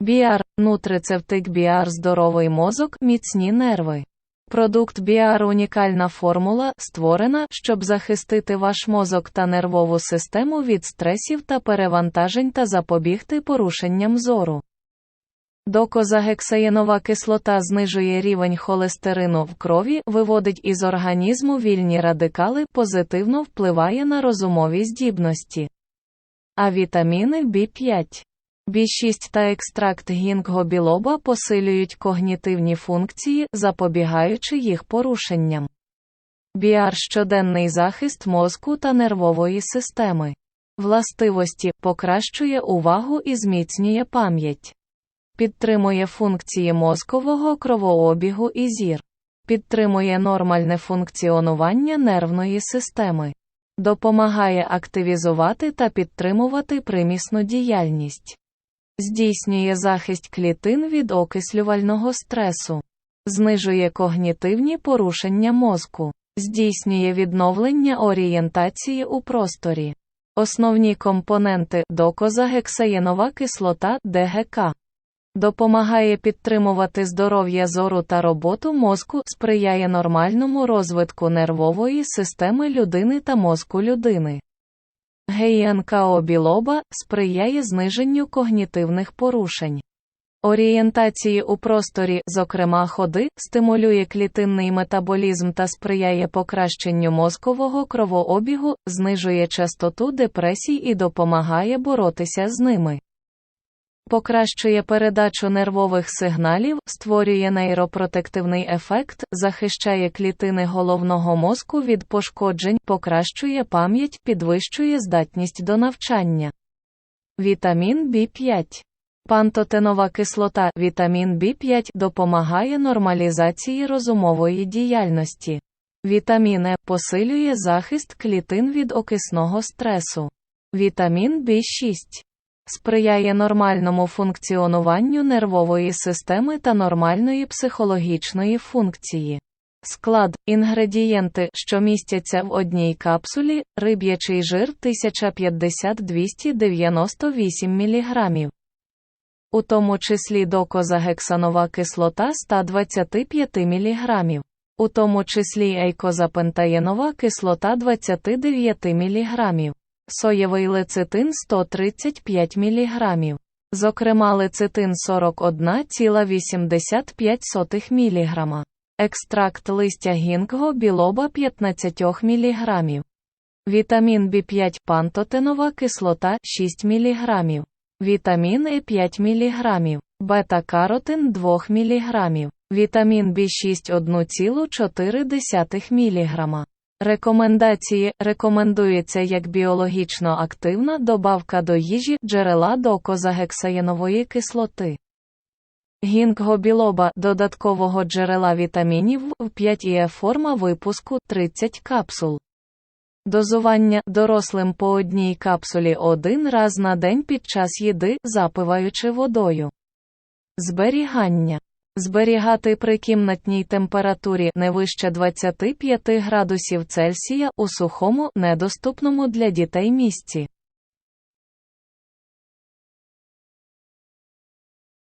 Біар – нутрицептик Біар здоровий мозок, міцні нерви. Продукт Біар унікальна формула, створена, щоб захистити ваш мозок та нервову систему від стресів та перевантажень та запобігти порушенням зору. Докозагексаєнова кислота знижує рівень холестерину в крові, виводить із організму вільні радикали, позитивно впливає на розумові здібності. А вітаміни B5, B6 та екстракт гінгго-білоба посилюють когнітивні функції, запобігаючи їх порушенням. Біар щоденний захист мозку та нервової системи. Властивості покращує увагу і зміцнює пам'ять. Підтримує функції мозкового кровообігу і зір. Підтримує нормальне функціонування нервної системи. Допомагає активізувати та підтримувати примісну діяльність. Здійснює захист клітин від окислювального стресу. Знижує когнітивні порушення мозку. Здійснює відновлення орієнтації у просторі. Основні компоненти докозагексаєнова кислота ДГК. Допомагає підтримувати здоров'я зору та роботу мозку, сприяє нормальному розвитку нервової системи людини та мозку людини. ГІНКО білоба сприяє зниженню когнітивних порушень. Орієнтації у просторі, зокрема ходи, стимулює клітинний метаболізм та сприяє покращенню мозкового кровообігу, знижує частоту депресій і допомагає боротися з ними. Покращує передачу нервових сигналів, створює нейропротективний ефект, захищає клітини головного мозку від пошкоджень, покращує пам'ять, підвищує здатність до навчання. Вітамін B5 Пантотенова кислота Вітамін B5 допомагає нормалізації розумової діяльності. Вітамін Е посилює захист клітин від окисного стресу. Вітамін B6 сприяє нормальному функціонуванню нервової системи та нормальної психологічної функції. Склад, інгредієнти, що містяться в одній капсулі, риб'ячий жир 1050-298 мг. У тому числі докозагексанова кислота 125 мг. У тому числі ейкозапентаєнова кислота 29 мг. Соєвий лецитин 135 мг. Зокрема лецитин 41,85 мг. Екстракт листя гінкго білоба 15 мг. Вітамін B5 пантотенова кислота 6 мг. Вітамін Е 5 мг. Бета-каротин 2 мг. Вітамін B6 1,4 мг. Рекомендації рекомендується як біологічно активна добавка до їжі джерела докозагексаєнової кислоти. Гінгго-білоба додаткового джерела вітамінів в 5 і форма випуску 30 капсул. Дозування дорослим по одній капсулі один раз на день під час їди, запиваючи водою. Зберігання Зберігати при кімнатній температурі не вище 25 градусів Цельсія у сухому, недоступному для дітей місці.